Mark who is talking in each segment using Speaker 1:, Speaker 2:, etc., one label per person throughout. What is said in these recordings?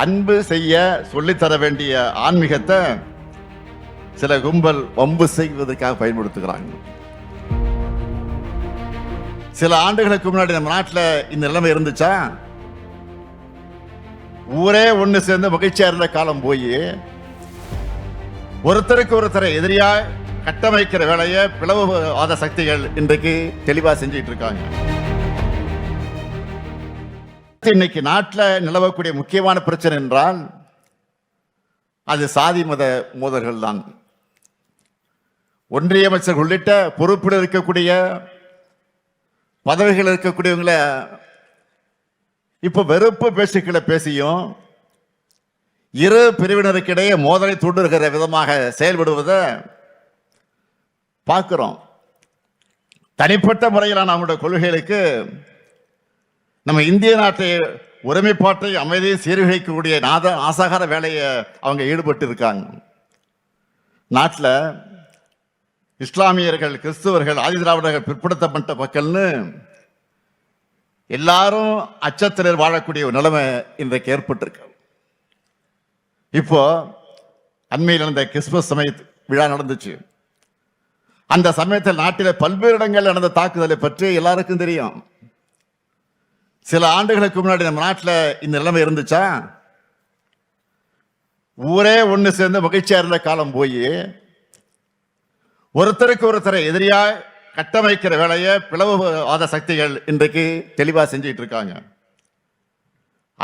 Speaker 1: அன்பு செய்ய சொல்லித்தர வேண்டிய ஆன்மீகத்தை சில கும்பல் வம்பு செய்வதற்காக பயன்படுத்துகிறாங்க. சில ஆண்டுகளுக்கு முன்னாடி நம்ம நாட்டில் இந்த நிலைமை இருந்துச்சா? ஊரே ஒன்று சேர்ந்து மகிழ்ச்சியா இருந்த காலம் போய் ஒருத்தருக்கு ஒருத்தரை எதிரியாக கட்டமைக்கிற வேலையை பிளவுவாத சக்திகள் இன்றைக்கு தெளிவாக செஞ்சுட்டு இருக்காங்க. இன்னைக்கு நாட்டில் நிலவக்கூடிய முக்கியமான பிரச்சனை என்றால் அது சாதி மத மோதல்கள் தான். ஒன்றிய அமைச்சர் உள்ளிட்ட பொறுப்பில் இருக்கக்கூடிய பதவிகள் இருக்கக்கூடியவங்கள இப்போ வெறுப்பு பேச்சுக்களை பேசியும் இரு பிரிவினருக்கிடையே மோதலை தூண்டுகிற விதமாக செயல்படுவதை பார்க்குறோம். தனிப்பட்ட முறையிலான அவங்களுடைய கொள்கைகளுக்கு நம்ம இந்திய நாட்டை ஒருமைப்பாட்டை அமைதியை சீர்குலைக்கக்கூடிய நாத ஆசாகார வேலையை அவங்க ஈடுபட்டு இருக்காங்க நாட்டில் இஸ்லாமியர்கள் கிறிஸ்துவர்கள் ஆதிதிராவிடர்கள் பிற்படுத்தப்பட்ட மக்கள்னு எல்லாரும் அச்சத்தினர் வாழக்கூடிய ஒரு நிலைமை இன்றைக்கு ஏற்பட்டிருக்கு. இப்போ அண்மையில் நடந்த கிறிஸ்துமஸ் சமய விழா நடந்துச்சு. அந்த சமயத்தில் நாட்டில் பல்வேறு இடங்களில் நடந்த தாக்குதலை பற்றி எல்லாருக்கும் தெரியும். சில ஆண்டுகளுக்கு முன்னாடி நம்ம நாட்டில் இந்த நிலைமை இருந்துச்சா? ஊரே ஒன்று சேர்ந்து மகிழ்ச்சியாக இருந்த காலம் போய் ஒருத்தருக்கு ஒருத்தரை எதிரியாக கட்டமைக்கிற வேலையை பிளவுவாத சக்திகள் இன்றைக்கு தெளிவாக செஞ்சுக்கிட்டு இருக்காங்க.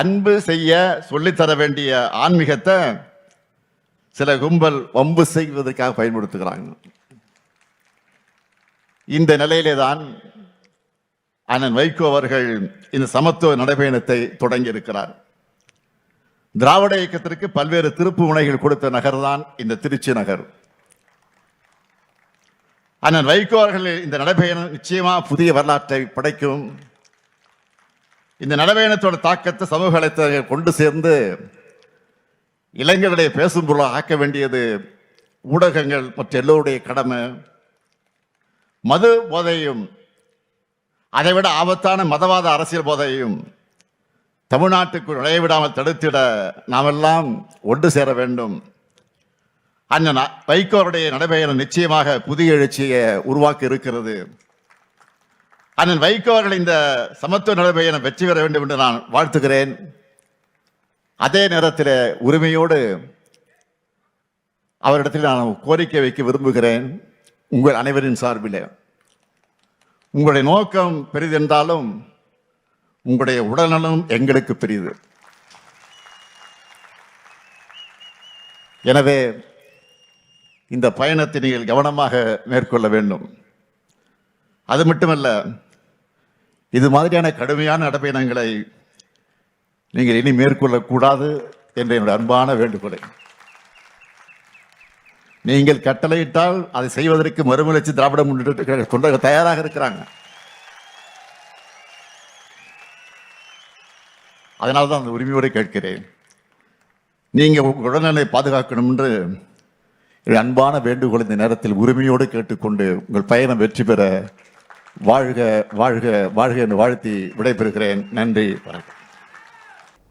Speaker 1: அன்பு செய்ய சொல்லித்தர வேண்டிய ஆன்மீகத்தை சில கும்பல் வம்பு செய்வதற்காக பயன்படுத்துகிறாங்க. இந்த நிலையிலே தான் அண்ணன் வைகோ அவர்கள் இந்த சமத்துவ நடைபயணத்தை தொடங்கி இருக்கிறார் திராவிட இயக்கத்திற்கு பல்வேறு திருப்பு முனைகள் கொடுத்த நகர் தான் இந்த திருச்சி நகர். அண்ணன் வைகோ அவர்கள் இந்த நடைபயணம் நிச்சயமா புதிய வரலாற்றை படைக்கும். இந்த நடைபயணத்தோட தாக்கத்தை சமூக வலைத்தளங்கள் கொண்டு சேர்ந்து இளைஞர்களை பேசும் பொருளாக ஆக்க வேண்டியது ஊடகங்கள் மற்ற எல்லோருடைய கடமை. மது போதையும் அதைவிட ஆபத்தான மதவாத அரசியல் போதையும் தமிழ்நாட்டுக்கு நுழைய விடாமல் தடுத்திட நாமெல்லாம் ஒன்று சேர வேண்டும். அண்ணன் வைகோருடைய நடைபயணம் நிச்சயமாக புதிய எழுச்சியை உருவாக்க இருக்கிறது. அண்ணன் வைகோ அவர்கள் இந்த சமத்துவ நடைபயணம் வெற்றி பெற வேண்டும் என்று நான் வாழ்த்துகிறேன். அதே நேரத்தில் உரிமையோடு அவரிடத்தில் நான் கோரிக்கை வைக்க விரும்புகிறேன். உங்கள் அனைவரின் சார்பிலே. உங்களுடைய நோக்கம் பெரிதென்றாலும் உங்களுடைய உடல்நலம் எங்களுக்கு பெரியது. எனவே இந்த பயணத்தை நீங்கள் கவனமாக மேற்கொள்ள வேண்டும். அது மட்டுமல்ல இது மாதிரியான கடுமையான நடைபயணங்களை நீங்கள் இனி மேற்கொள்ளக்கூடாது என்ற என்னுடைய அன்பான வேண்டுகோளை. நீங்கள் கட்டளையிட்டால் அதை செய்வதற்கு மறுமலர்ச்சி திராவிட முன்னேற்ற கழக தொண்டர்கள் தயாராக இருக்கிறாங்க. அதனால தான் அந்த உரிமையோடு கேட்கிறேன். நீங்கள் உங்கள் உடல்நிலை பாதுகாக்கணும் என்று அன்பான வேண்டுகோள் இந்த நேரத்தில் உரிமையோடு கேட்டுக்கொண்டு உங்கள் பயணம் வெற்றி பெற வாழ்க வாழ்க வாழ்க என்று வாழ்த்தி விடைபெறுகிறேன். நன்றி வணக்கம்.